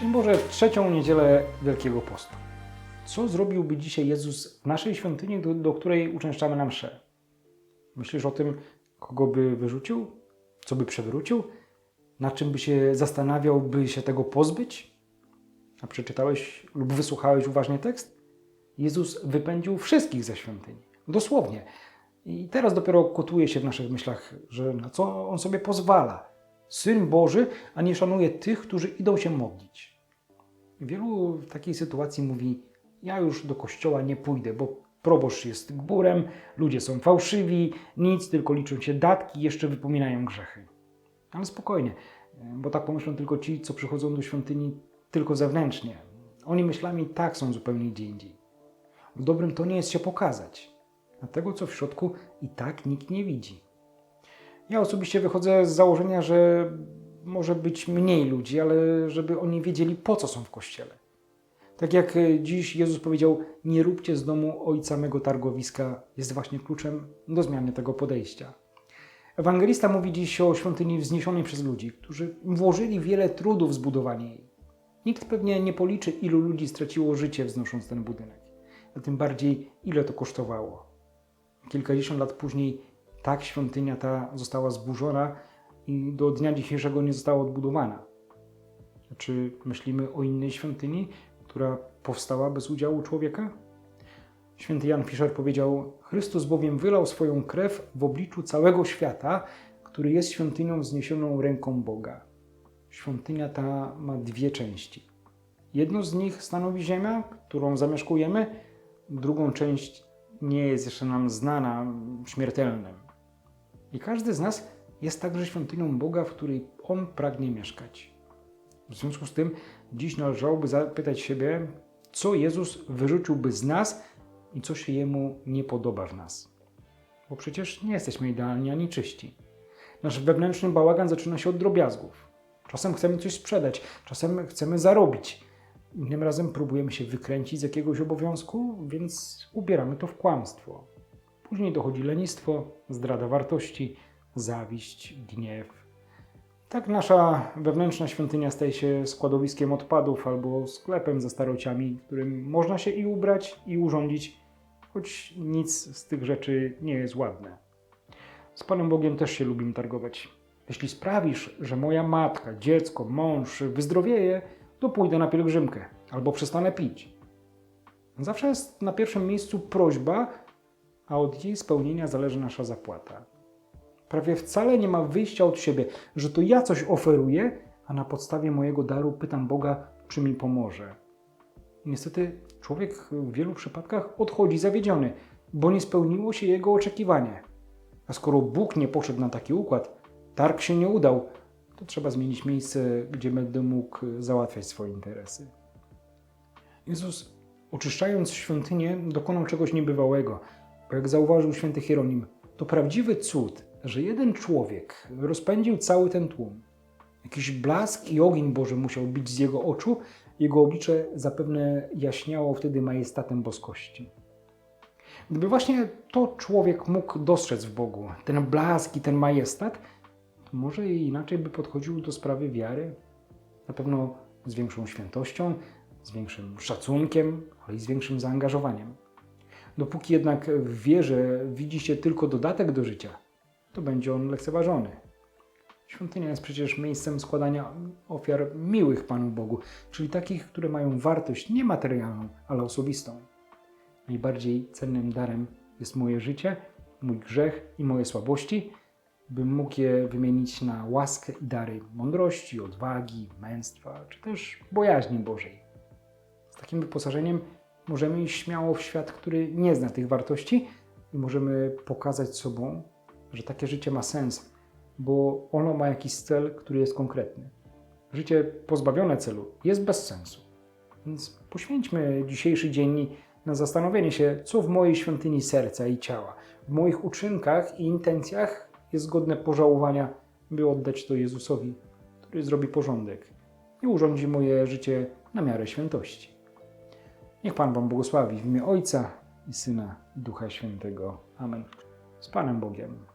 Szczęść Boże, w trzecią niedzielę Wielkiego Postu. Co zrobiłby dzisiaj Jezus w naszej świątyni, do, do której uczęszczamy na mszę? Myślisz o tym, kogo by wyrzucił? Co by przewrócił? Na czym by się zastanawiał, by się tego pozbyć? A przeczytałeś lub wysłuchałeś uważnie tekst? Jezus wypędził wszystkich ze świątyni. Dosłownie. I teraz dopiero kotuje się w naszych myślach, że na co on sobie pozwala. Syn Boży, a nie szanuje tych, którzy idą się modlić. Wielu w takiej sytuacji mówi: Ja już do kościoła nie pójdę, bo proboszcz jest gburem, ludzie są fałszywi, nic, tylko liczą się datki, jeszcze wypominają grzechy. Ale spokojnie, bo tak pomyślą tylko ci, co przychodzą do świątyni tylko zewnętrznie. Oni myślami tak są zupełnie gdzie indziej. W dobrym to nie jest się pokazać, a tego, co w środku, i tak nikt nie widzi. Ja osobiście wychodzę z założenia, że może być mniej ludzi, ale żeby oni wiedzieli, po co są w kościele. Tak jak dziś Jezus powiedział, nie róbcie z domu ojca mego targowiska, jest właśnie kluczem do zmiany tego podejścia. Ewangelista mówi dziś o świątyni wzniesionej przez ludzi, którzy włożyli wiele trudu w zbudowanie jej. Nikt pewnie nie policzy, ilu ludzi straciło życie wznosząc ten budynek, a tym bardziej, ile to kosztowało. Kilkadziesiąt lat później tak świątynia ta została zburzona i do dnia dzisiejszego nie została odbudowana. Czy myślimy o innej świątyni, która powstała bez udziału człowieka? Święty Jan Fischer powiedział: Chrystus bowiem wylał swoją krew w obliczu całego świata, który jest świątynią wzniesioną ręką Boga. Świątynia ta ma dwie części. Jedną z nich stanowi ziemia, którą zamieszkujemy, drugą część nie jest jeszcze nam znana, śmiertelnym. I każdy z nas jest także świątynią Boga, w której On pragnie mieszkać. W związku z tym dziś należałoby zapytać siebie, co Jezus wyrzuciłby z nas i co się Jemu nie podoba w nas. Bo przecież nie jesteśmy idealni ani czyści. Nasz wewnętrzny bałagan zaczyna się od drobiazgów. Czasem chcemy coś sprzedać, czasem chcemy zarobić. Innym razem próbujemy się wykręcić z jakiegoś obowiązku, więc ubieramy to w kłamstwo. Później dochodzi lenistwo, zdrada wartości, zawiść, gniew. Tak nasza wewnętrzna świątynia staje się składowiskiem odpadów albo sklepem ze starociami, w którym można się i ubrać, i urządzić, choć nic z tych rzeczy nie jest ładne. Z Panem Bogiem też się lubimy targować. Jeśli sprawisz, że moja matka, dziecko, mąż wyzdrowieje, to pójdę na pielgrzymkę albo przestanę pić. Zawsze jest na pierwszym miejscu prośba, a od jej spełnienia zależy nasza zapłata. Prawie wcale nie ma wyjścia od siebie, że to ja coś oferuję, a na podstawie mojego daru pytam Boga, czy mi pomoże. Niestety człowiek w wielu przypadkach odchodzi zawiedziony, bo nie spełniło się jego oczekiwanie. A skoro Bóg nie poszedł na taki układ, targ się nie udał, to trzeba zmienić miejsce, gdzie będę mógł załatwiać swoje interesy. Jezus, oczyszczając świątynię, dokonał czegoś niebywałego, bo jak zauważył święty Hieronim, to prawdziwy cud, że jeden człowiek rozpędził cały ten tłum. Jakiś blask i ogień Boży musiał bić z jego oczu, jego oblicze zapewne jaśniało wtedy majestatem boskości. Gdyby właśnie to człowiek mógł dostrzec w Bogu, ten blask i ten majestat, to może inaczej by podchodził do sprawy wiary. Na pewno z większą świętością, z większym szacunkiem, ale i z większym zaangażowaniem. Dopóki jednak w wierze widzi się tylko dodatek do życia, to będzie on lekceważony. Świątynia jest przecież miejscem składania ofiar miłych Panu Bogu, czyli takich, które mają wartość nie materialną, ale osobistą. Najbardziej cennym darem jest moje życie, mój grzech i moje słabości, bym mógł je wymienić na łaskę i dary mądrości, odwagi, męstwa, czy też bojaźni Bożej. Z takim wyposażeniem możemy iść śmiało w świat, który nie zna tych wartości i możemy pokazać sobą, że takie życie ma sens, bo ono ma jakiś cel, który jest konkretny. Życie pozbawione celu jest bez sensu. Więc poświęćmy dzisiejszy dzień na zastanowienie się, co w mojej świątyni serca i ciała, w moich uczynkach i intencjach jest godne pożałowania, by oddać to Jezusowi, który zrobi porządek i urządzi moje życie na miarę świętości. Niech Pan Wam błogosławi w imię Ojca i Syna i Ducha Świętego. Amen. Z Panem Bogiem.